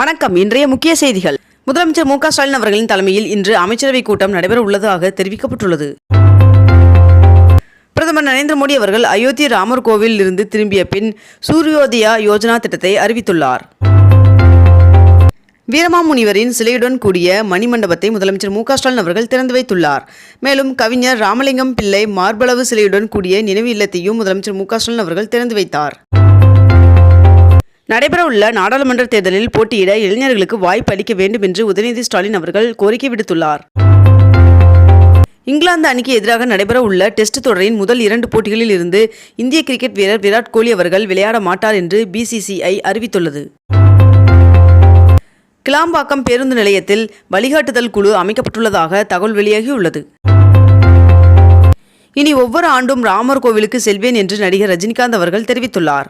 வணக்கம். இன்றைய முக்கிய செய்திகள். முதலமைச்சர் மு க ஸ்டாலின் அவர்களின் தலைமையில் இன்று அமைச்சரவைக் கூட்டம் நடைபெற உள்ளதாக தெரிவிக்கப்பட்டுள்ளது. பிரதமர் நரேந்திர மோடி அவர்கள் அயோத்தி ராமர் கோவிலில் இருந்து திரும்பிய பின் சூரியோதயா யோஜனா திட்டத்தை அறிவித்துள்ளார். வீரமாமுனிவரின் சிலையுடன் கூடிய மணிமண்டபத்தை முதலமைச்சர் மு க ஸ்டாலின் அவர்கள் திறந்து வைத்துள்ளார். மேலும் கவிஞர் ராமலிங்கம் பிள்ளை மார்பளவு சிலையுடன் கூடிய நினைவு இல்லத்தையும் முதலமைச்சர் மு க ஸ்டாலின் அவர்கள் திறந்து வைத்தார். நடைபெறவுள்ள நாடாளுமன்ற தேர்தலில் போட்டியிட இளைஞர்களுக்கு வாய்ப்பு அளிக்க வேண்டும் என்று உதயநிதி ஸ்டாலின் அவர்கள் கோரிக்கை விடுத்துள்ளார். இங்கிலாந்து அணிக்கு எதிராக நடைபெறவுள்ள டெஸ்ட் தொடரின் முதல் இரண்டு போட்டிகளில் இருந்து இந்திய கிரிக்கெட் வீரர் விராட் கோலி அவர்கள் விளையாட மாட்டார் என்று பிசிசிஐ அறிவித்துள்ளது. கிளாம்பாக்கம் பேருந்து நிலையத்தில் வழிகாட்டுதல் குழு அமைக்கப்பட்டுள்ளதாக தகவல் வெளியாகியுள்ளது. இனி ஒவ்வொரு ஆண்டும் ராமர் கோவிலுக்கு செல்வேன் என்று நடிகர் ரஜினிகாந்த் அவர்கள் தெரிவித்துள்ளார்.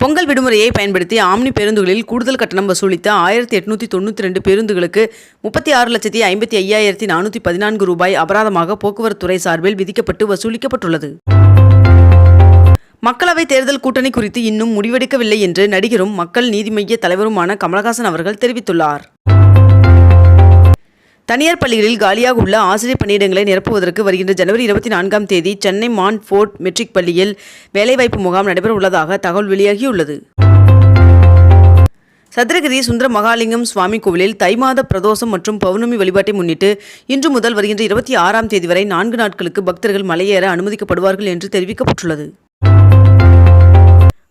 பொங்கல் விடுமுறையை பயன்படுத்தி ஆம்னி பேருந்துகளில் கூடுதல் கட்டணம் வசூலித்த ஆயிரத்தி எட்நூத்தி தொண்ணூற்றி ரெண்டு பேருந்துகளுக்கு முப்பத்தி ஆறு லட்சத்தி ஐம்பத்தி ஐயாயிரத்தி நானூற்றி பதினான்கு ரூபாய் அபராதமாக போக்குவரத்துறை சார்பில் விதிக்கப்பட்டு வசூலிக்கப்பட்டுள்ளது. மக்களவைத் தேர்தல் கூட்டணி குறித்து இன்னும் முடிவெடுக்கவில்லை என்று நடிகரும் மக்கள் நீதி மய்ய தலைவருமான கமலஹாசன் அவர்கள் தெரிவித்துள்ளார். தனியார் பள்ளிகளில் காலியாக உள்ள ஆசிரியர் பணியிடங்களை நிரப்புவதற்கு வருகின்ற ஜனவரி இருபத்தி நான்காம் தேதி சென்னை மான் ஃபோர்ட் மெட்ரிக் பள்ளியில் வேலைவாய்ப்பு முகாம் நடைபெற உள்ளதாக தகவல் வெளியாகியுள்ளது. சதுரகிரி சுந்தர மகாலிங்கம் சுவாமி கோவிலில் தை மாத பிரதோஷம் மற்றும் பௌர்ணமி வழிபாட்டை முன்னிட்டு இன்று முதல் வருகின்ற இருபத்தி ஆறாம் தேதி வரை நான்கு நாட்களுக்கு பக்தர்கள் மலையேற அனுமதிக்கப்படுவார்கள் என்று தெரிவிக்கப்பட்டுள்ளது.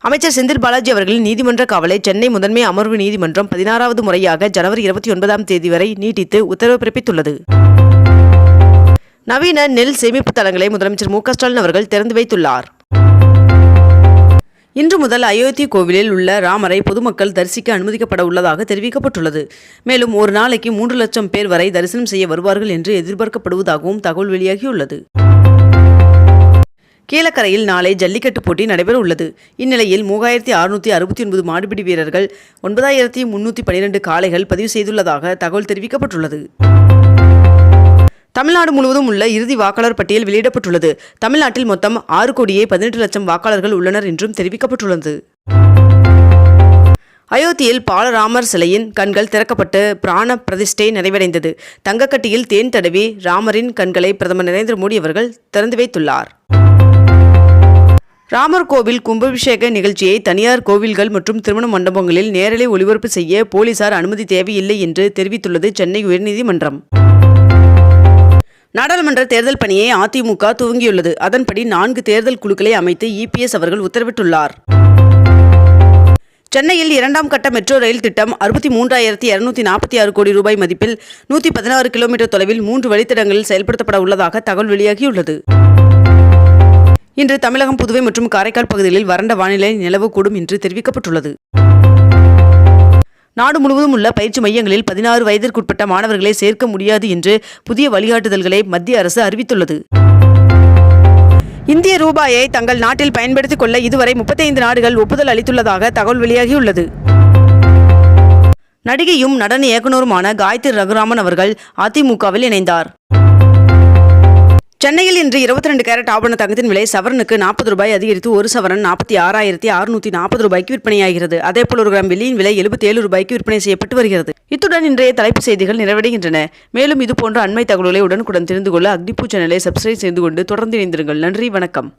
அமைச்சர் செந்தில் பாலாஜி அவர்களின் நீதிமன்ற காவலை சென்னை முதன்மை அமர்வு நீதிமன்றம் பதினாறாவது முறையாக ஜனவரி இருபத்தி ஒன்பதாம் தேதி வரை நீட்டித்து உத்தரவு பிறப்பித்துள்ளது. நவீன நெல் சேமிப்பு தளங்களை முதலமைச்சர் மு ஸ்டாலின் அவர்கள் திறந்து வைத்துள்ளார். இன்று முதல் அயோத்தி கோவிலில் உள்ள ராமரை பொதுமக்கள் தரிசிக்க அனுமதிக்கப்பட உள்ளதாக தெரிவிக்கப்பட்டுள்ளது. மேலும் ஒரு நாளைக்கு மூன்று லட்சம் பேர் வரை தரிசனம் செய்ய வருவார்கள் என்று எதிர்பார்க்கப்படுவதாகவும் தகவல் வெளியாகியுள்ளது. கீழக்கரையில் நாளை ஜல்லிக்கட்டு போட்டி நடைபெற உள்ளது இந்நிலையில் மூவாயிரத்தி அறுநூற்றி அறுபத்தி ஒன்பது மாடுபிடி வீரர்கள் ஒன்பதாயிரத்தி முன்னூற்றி பனிரெண்டு காளைகள் பதிவு செய்துள்ளதாக தகவல் தெரிவிக்கப்பட்டுள்ளது. தமிழ்நாடு முழுவதும் உள்ள இறுதி வாக்காளர் பட்டியல் வெளியிடப்பட்டுள்ளது. தமிழ்நாட்டில் மொத்தம் ஆறு கோடியே பதினெட்டு லட்சம் வாக்காளர்கள் உள்ளனர் என்றும் தெரிவிக்கப்பட்டுள்ளது. அயோத்தியில் பாலராமர் சிலையின் கண்கள் திறக்கப்பட்டு பிராண பிரதிஷ்டை நிறைவடைந்தது. தங்கக்கட்டியில் தேன் தடவி ராமரின் கண்களை பிரதமர் நரேந்திர மோடி அவர்கள் திறந்து வைத்துள்ளார். ராமர் கோவில் கும்பாபிஷேக நிகழ்ச்சியை தனியார் கோவில்கள் மற்றும் திருமண மண்டபங்களில் நேரலை ஒளிபரப்பு செய்ய போலீசார் அனுமதி தேவையில்லை என்று தெரிவித்துள்ளது சென்னை உயர்நீதிமன்றம். நாடாளுமன்ற தேர்தல் பணியை அதிமுக துவங்கியுள்ளது. அதன்படி நான்கு தேர்தல் குழுக்களை அமைத்து இபிஎஸ் அவர்கள் உத்தரவிட்டுள்ளார். சென்னையில் இரண்டாம் கட்ட மெட்ரோ ரயில் திட்டம் அறுபத்தி மூன்றாயிரத்தி இருநூத்தி நாற்பத்தி ஆறு கோடி ரூபாய் மதிப்பில் நூற்றி பதினாறு கிலோமீட்டர் தொலைவில் மூன்று வழித்தடங்களில் செயல்படுத்தப்பட உள்ளதாக தகவல் வெளியாகியுள்ளது. இன்று தமிழகம் புதுவை மற்றும் காரைக்கால் பகுதிகளில் வறண்ட வானிலை நிலவக்கூடும் என்று தெரிவிக்கப்பட்டுள்ளது. நாடு முழுவதும் உள்ள பயிற்சி மையங்களில் பதினாறு வயதிற்குட்பட்ட மாணவர்களை சேர்க்க முடியாது என்று புதிய வழிகாட்டுதல்களை மத்திய அரசு அறிவித்துள்ளது. இந்திய ரூபாயை தங்கள் நாட்டில் பயன்படுத்திக் கொள்ள இதுவரை முப்பத்தைந்து நாடுகள் ஒப்புதல் அளித்துள்ளதாக தகவல் வெளியாகியுள்ளது. நடிகையும் நடன இயக்குனருமான காயத்ரி ரகுராமன் அவர்கள் அதிமுகவில் இணைந்தார். சென்னையில் இன்று இருபத்தி ரெண்டு கேரட் ஆபரண தங்கத்தின் விலை சவரனுக்கு நாற்பது ரூபாய் அதிகரித்து ஒரு சவரன் நாற்பத்தி ஆறாயிரத்தி அறுநூத்தி நாற்பது ரூபாய்க்கு விற்பனையாகிறது. அதேபோல் ஒரு கிராம் வெள்ளியின் விலை எழுபத்தி ஏழு ரூபாய்க்கு விற்பனை செய்யப்பட்டு வருகிறது. இத்துடன் இன்றைய தலைப்பு செய்திகள் நிறைவடைகின்றன. மேலும் இதுபோன்ற அண்மை தகவல்களை உடனுக்குடன் தெரிந்து கொள்ள அக்னிபூ சேனலை சப்ஸ்கிரைப் செய்து கொண்டு தொடர்ந்து இணைந்திருங்கள். நன்றி வணக்கம்.